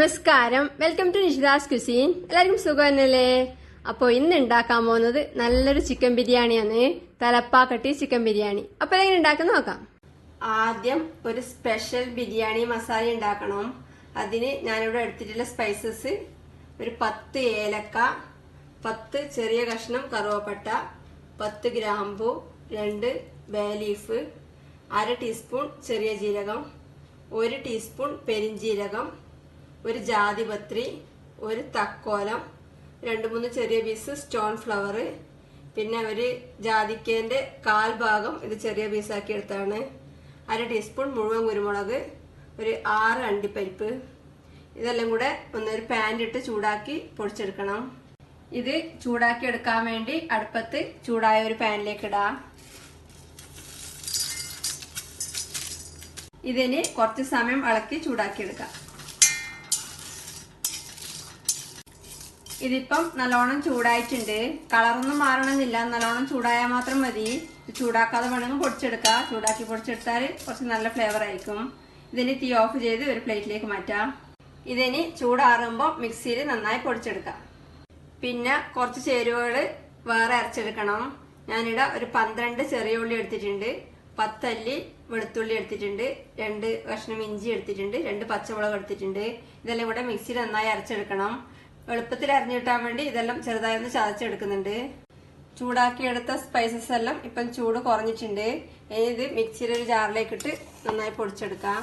നമസ്കാരം. Welcome to നിഷിദാസ് cuisine എല്ലാവർക്കും സുഖം തന്നെയല്ലേ അപ്പോൾ ഇന്ന് ഉണ്ടാക്കാൻ പോകുന്നത് നല്ലൊരു ചിക്കൻ ബിരിയാണിയാണ്. തലപ്പാക്കട്ടി ചിക്കൻ ബിരിയാണി. അപ്പോൾ എങ്ങനെ ഉണ്ടാക്കുന്ന നോക്കാം. ആദ്യം ഒരു സ്പെഷ്യൽ ബിരിയാണി മസാല ഉണ്ടാക്കണം. അതിന് ഞാനിവിടെ എടുത്തിട്ടുള്ള സ്പൈസസ് ഒരു പത്ത് ഏലക്ക പത്ത് ചെറിയ കഷ്ണം കറുവപ്പട്ട പത്ത് ഗ്രാമ്പു രണ്ട് ബേ ലീഫ് അര ടീസ്പൂൺ ചെറിയ ജീരകം ഒരു ടീസ്പൂൺ പെരിഞ്ജീരകം ഒരു ജാതിപത്രി ഒരു തക്കോലം രണ്ട് മൂന്ന് ചെറിയ പീസ് സ്റ്റോൺ ഫ്ലവർ പിന്നെ ഒരു ജാതിക്കേന്റെ കാൽ ഭാഗം ഇത് ചെറിയ പീസാക്കി എടുത്താണ്. അര ടീസ്പൂൺ മുഴുവൻ കുരുമുളക് ഒരു ആറ് അണ്ടിപ്പരിപ്പ്. ഇതെല്ലാം കൂടെ ഒന്നൊരു പാനിലിട്ട് ചൂടാക്കി പൊടിച്ചെടുക്കണം. ഇത് ചൂടാക്കി എടുക്കാൻ വേണ്ടി അടുപ്പത്ത് ചൂടായ ഒരു പാനിലേക്ക് ഇടാം. ഇതിന് കുറച്ച് സമയം ഇളക്കി ചൂടാക്കി ഇതിപ്പം നല്ലോണം ചൂടായിട്ടുണ്ട്. കളറൊന്നും മാറണമെന്നില്ല. നല്ലോണം ചൂടായാൽ മാത്രം മതി. ചൂടാക്കാതെ വേണമെങ്കിൽ പൊടിച്ചെടുക്കുക ചൂടാക്കി പൊടിച്ചെടുത്താൽ കുറച്ച് നല്ല ഫ്ലേവർ ആയിരിക്കും. ഇതിന് തീ ഓഫ് ചെയ്ത് ഒരു പ്ലേറ്റിലേക്ക് മാറ്റാം. ഇതിന് ചൂടാറുമ്പോൾ മിക്സിയിൽ നന്നായി പൊടിച്ചെടുക്കാം. പിന്നെ കുറച്ച് ചേരുവകൾ വേറെ അരച്ചെടുക്കണം. ഞാനിവിടെ ഒരു പന്ത്രണ്ട് ചെറിയ ഉള്ളി എടുത്തിട്ടുണ്ട്. പത്തല്ലി വെളുത്തുള്ളി എടുത്തിട്ടുണ്ട്. രണ്ട് കഷ്ണം ഇഞ്ചി എടുത്തിട്ടുണ്ട്. രണ്ട് പച്ചമുളക് എടുത്തിട്ടുണ്ട്. ഇതെല്ലാം കൂടെ മിക്സിയിൽ നന്നായി അരച്ചെടുക്കണം. എളുപ്പത്തിൽ അരിഞ്ഞു കിട്ടാൻ വേണ്ടി ഇതെല്ലാം ചെറുതായി ഒന്ന് ചതച്ചെടുക്കുന്നുണ്ട്. ചൂടാക്കിയെടുത്ത സ്പൈസസ് എല്ലാം ഇപ്പം ചൂട് കുറഞ്ഞിട്ടുണ്ട്. ഇനി ഇത് മിക്സിയിൽ ഒരു ജാറിലേക്ക് ഇട്ട് നന്നായി പൊടിച്ചെടുക്കാം.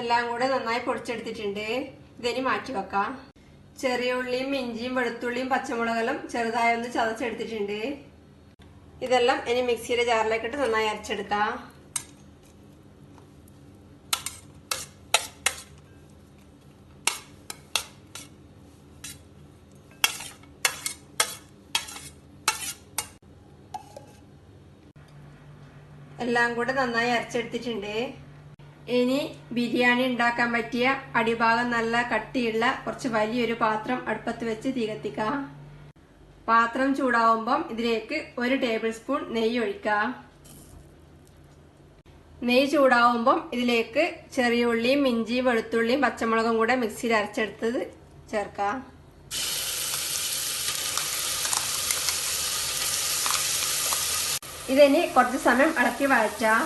എല്ലാം കൂടെ നന്നായി പൊടിച്ചെടുത്തിട്ടുണ്ട്. ഇതിനി മാറ്റി വെക്കാം. ചെറിയ ഉള്ളിയും ഇഞ്ചിയും വെളുത്തുള്ളിയും പച്ചമുളകെല്ലാം ചെറുതായി ഒന്ന് ചതച്ചെടുത്തിട്ടുണ്ട്. ഇതെല്ലാം ഇനി മിക്സിയുടെ ജാറിലേക്ക് ഇട്ട് നന്നായി അരച്ചെടുക്കാം. എല്ലാം കൂടെ നന്നായി അരച്ചെടുത്തിട്ടുണ്ട്. ഇനി ബിരിയാണി ഉണ്ടാക്കാൻ പറ്റിയ അടിഭാഗം നല്ല കട്ടിയുള്ള കുറച്ച് വലിയൊരു പാത്രം അടുപ്പത്ത് വെച്ച് തീ കത്തിക്കാം പാത്രം ചൂടാവുമ്പം ഇതിലേക്ക് ഒരു ടേബിൾ സ്പൂൺ നെയ്യ് ഒഴിക്കുക നെയ്യ് ചൂടാവുമ്പം ഇതിലേക്ക് ചെറിയ ഉള്ളിയും ഇഞ്ചിയും വെളുത്തുള്ളിയും പച്ചമുളകും കൂടെ മിക്സിയിൽ അരച്ചെടുത്തത് ചേർക്കുക ഇതിനി കുറച്ച് സമയം ഇളക്കി വഴറ്റാം.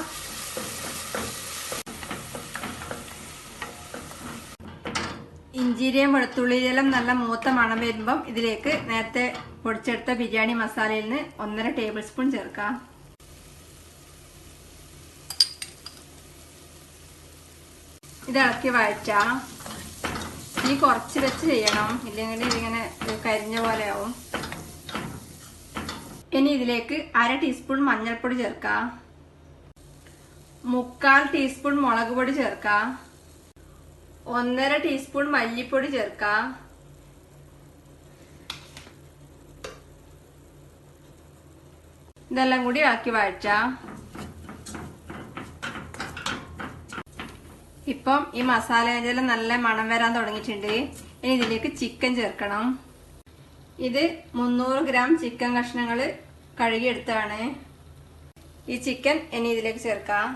ഇഞ്ചിരിയും വെളുത്തുള്ളിയിലും നല്ല മൂത്ത മണം വരുമ്പം ഇതിലേക്ക് നേരത്തെ പൊടിച്ചെടുത്ത ബിരിയാണി മസാലയിൽ നിന്ന് ഒന്നര ടേബിൾ സ്പൂൺ ചേർക്കാം. ഇത് ഇളക്കി വഴറ്റാം. ഈ കുറച്ച് വെച്ച് ചെയ്യണം. ഇല്ലെങ്കിൽ ഇതിങ്ങനെ കരിഞ്ഞ പോലെ ആവും. ഇനി ഇതിലേക്ക് അര ടീസ്പൂൺ മഞ്ഞൾപ്പൊടി ചേർക്കാം. മുക്കാൽ ടീസ്പൂൺ മുളക് പൊടി ചേർക്കാം. ഒന്നര ടീസ്പൂൺ മല്ലിപ്പൊടി ചേർക്കാം. ഇതെല്ലാം കൂടി ആക്കി വഴറ്റാം. ഇപ്പം ഈ മസാല മസാലയിലെല്ലാം നല്ല മണം വരാൻ തുടങ്ങിയിട്ടുണ്ട്. ഇനി ഇതിലേക്ക് ചിക്കൻ ചേർക്കണം. ഇത് മുന്നൂറ് ഗ്രാം ചിക്കൻ കഷ്ണങ്ങൾ കഴുകിയെടുത്താണ് ഈ ചിക്കൻ ഇനി ഇതിലേക്ക് ചേർക്കാം.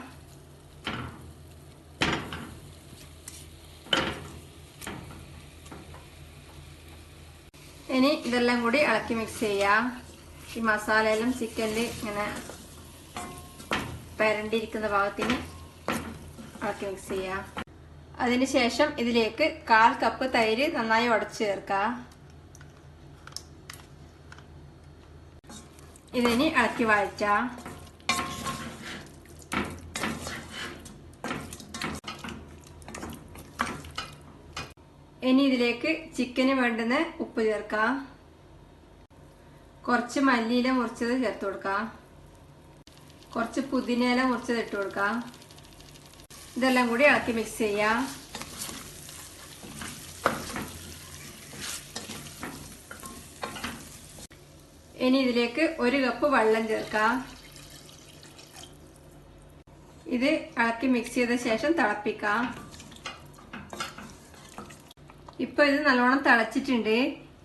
ഇനി ഇതെല്ലാം കൂടി ഇളക്കി മിക്സ് ചെയ്യാം. ഈ മസാലയെല്ലാം ചിക്കനിൽ ഇങ്ങനെ പരണ്ടിരിക്കുന്ന ഭാഗത്തിന് ഇളക്കി മിക്സ് ചെയ്യാം. അതിനുശേഷം ഇതിലേക്ക് കാൽ കപ്പ് തൈര് നന്നായി ഉടച്ചു ചേർക്കാം. ഇതിനി ഇളക്കി വഴറ്റാം. ഇനി ഇതിലേക്ക് ചിക്കന് വേണ്ടുന്ന ഉപ്പ് ചേർക്കാം. കുറച്ച് മല്ലിയില മുറിച്ചത് ചേർത്ത് കൊടുക്കാം. കുറച്ച് പുതിനയില മുറിച്ചത് ഇട്ട് കൊടുക്കാം. ഇതെല്ലാം കൂടി ഇളക്കി മിക്സ് ചെയ്യാം. ഇനി ഇതിലേക്ക് ഒരു കപ്പ് വെള്ളം ചേർക്കാം. ഇത് ഇളക്കി മിക്സ് ചെയ്ത ശേഷം തിളപ്പിക്കാം. ഇപ്പൊ ഇത് നല്ലോണം തിളച്ചിട്ടുണ്ട്.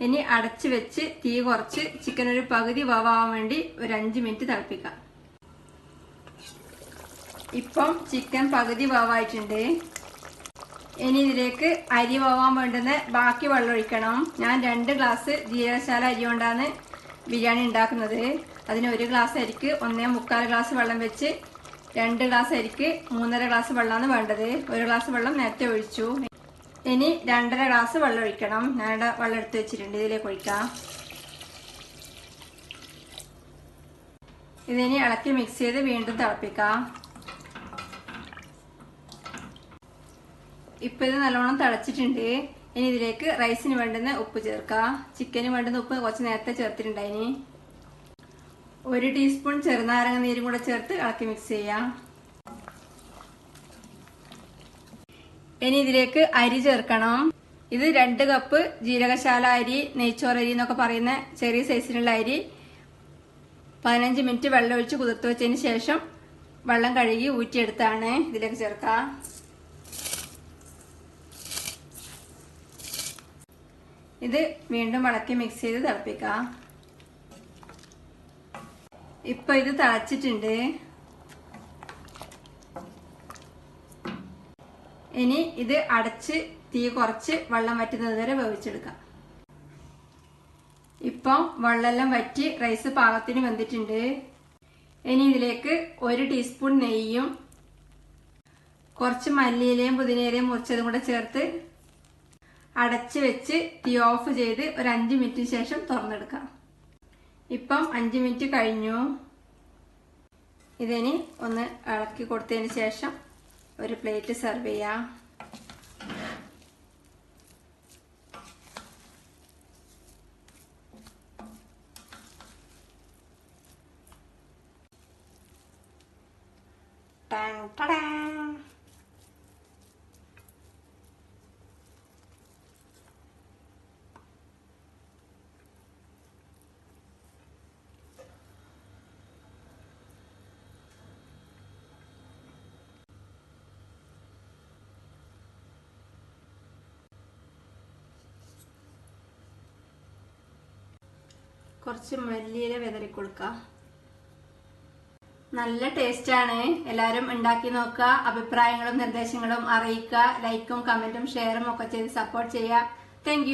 ഇനി അടച്ചു വെച്ച് തീ കുറച്ച് ചിക്കൻ ഒരു പകുതി വവാൻ വേണ്ടി ഒരു അഞ്ച് മിനിറ്റ് തിളപ്പിക്കാം. ഇപ്പം ചിക്കൻ പകുതി വവായിട്ടുണ്ട്. ഇനി ഇതിലേക്ക് അരി വവാൻ വേണ്ടുന്ന ബാക്കി വെള്ളം ഒഴിക്കണം. ഞാൻ രണ്ട് ഗ്ലാസ് ജീരകശാല അരി കൊണ്ടാണ് ബിരിയാണി ഉണ്ടാക്കുന്നത്. അതിന് ഒരു ഗ്ലാസ് അരിക്ക് ഒന്നേ മുക്കാൽ ഗ്ലാസ് വെള്ളം വെച്ച് രണ്ട് ഗ്ലാസ് അരിക്ക് മൂന്നര ഗ്ലാസ് വെള്ളമാണ് വേണ്ടത്. ഒരു ഗ്ലാസ് വെള്ളം നേരത്തെ ഒഴിച്ചു. ഇനി രണ്ടര ഗ്ലാസ് വെള്ളം ഒഴിക്കണം. ഞാൻ ഇവിടെ വെള്ളം എടുത്ത് വെച്ചിട്ടുണ്ട്. ഇതിലേക്ക് ഒഴിക്കാം. ഇതിനി ഇളക്കി മിക്സ് ചെയ്ത് വീണ്ടും തിളപ്പിക്കാം. ഇപ്പൊ ഇത് നല്ലോണം തിളച്ചിട്ടുണ്ട്. ഇനി ഇതിലേക്ക് റൈസിന് വേണ്ടുന്ന ഉപ്പ് ചേർക്കാം. ചിക്കന് വേണ്ടുന്ന ഉപ്പ് കുറച്ച് നേരത്തെ ചേർത്തിട്ടുണ്ടായിനി. ഒരു ടീസ്പൂൺ ചെറുനാരങ്ങ നീരും കൂടെ ചേർത്ത് ഇളക്കി മിക്സ് ചെയ്യാം. ഇനി ഇതിലേക്ക് അരി ചേർക്കണം. ഇത് രണ്ട് കപ്പ് ജീരകശാല അരി നെയ്ച്ചോറ് അരി എന്നൊക്കെ പറയുന്ന ചെറിയ സൈസിലുള്ള അരി. പതിനഞ്ച് മിനിറ്റ് വെള്ളം ഒഴിച്ച് കുതിർത്ത് വെച്ചതിന് ശേഷം വെള്ളം കഴുകി ഊറ്റിയെടുത്താണ് ഇതിലേക്ക് ചേർക്കാം. ഇത് വീണ്ടും ഇളക്കി മിക്സ് ചെയ്ത് തിളപ്പിക്കാം. ഇപ്പൊ ഇത് തിളച്ചിട്ടുണ്ട്. ഇനി ഇത് അടച്ച് തീ കുറച്ച് വെള്ളം വറ്റുന്നത് വരെ വേവിച്ചെടുക്കാം. ഇപ്പം വെള്ളമെല്ലാം വറ്റി റൈസ് പാകത്തിന് വെന്തിട്ടുണ്ട് ഇനി ഇതിലേക്ക് ഒരു ടീസ്പൂൺ നെയ്യും കുറച്ച് മല്ലിയിലയും പുതിനയിലയും മുറിച്ചതും കൂടെ ചേർത്ത് അടച്ച് വെച്ച് തീ ഓഫ് ചെയ്ത് ഒരു അഞ്ച് മിനിറ്റിന് ശേഷം തുറന്നെടുക്കാം. ഇപ്പം അഞ്ച് മിനിറ്റ് കഴിഞ്ഞു. ഇതിനി ഒന്ന് ഇളക്കി കൊടുത്തതിന് ശേഷം ഒരു പ്ലേറ്റ് സെർവ് ചെയ്യാം ടാങ് ടടാൻ. കുറച്ച് മല്ലിയില വിതറി കൊടുക്കാം നല്ല ടേസ്റ്റ് ആണ്. എല്ലാവരും ഉണ്ടാക്കി നോക്കുക അഭിപ്രായങ്ങളും നിർദ്ദേശങ്ങളും അറിയിക്കുക ലൈക്കും കമന്റും ഷെയറും ഒക്കെ ചെയ്ത് സപ്പോർട്ട് ചെയ്യുക. താങ്ക്